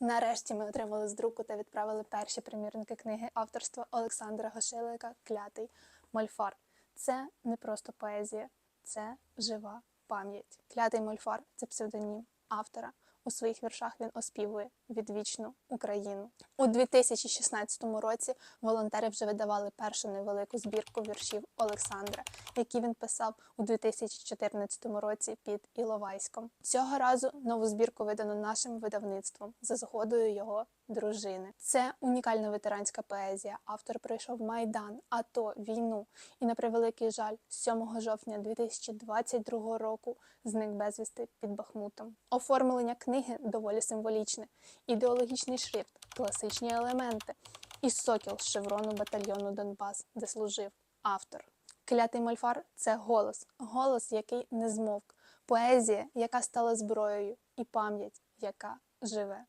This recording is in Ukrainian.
Нарешті ми отримали з друку та відправили перші примірники книги авторства Олександра Гошилика Клятий Мольфар. Це не просто поезія, це жива пам'ять. Клятий Мольфар це псевдонім автора. У своїх віршах він оспівує відвічну Україну. У 2016 році волонтери вже видавали першу невелику збірку віршів Олександра, які він писав у 2014 році під Іловайськом. Цього разу нову збірку видано нашим видавництвом за згодою його дружини. Це унікальна ветеранська поезія. Автор пройшов майдан, АТО, війну і на превеликий жаль, 7 жовтня 2022 року зник безвісти під Бахмутом. Оформлення книги доволі символічне, ідеологічний шрифт, класичні елементи. І сокіл з шеврону батальйону Донбас, де служив автор. Клятий мольфар це голос, голос, який не змовк, поезія, яка стала зброєю, і пам'ять, яка живе.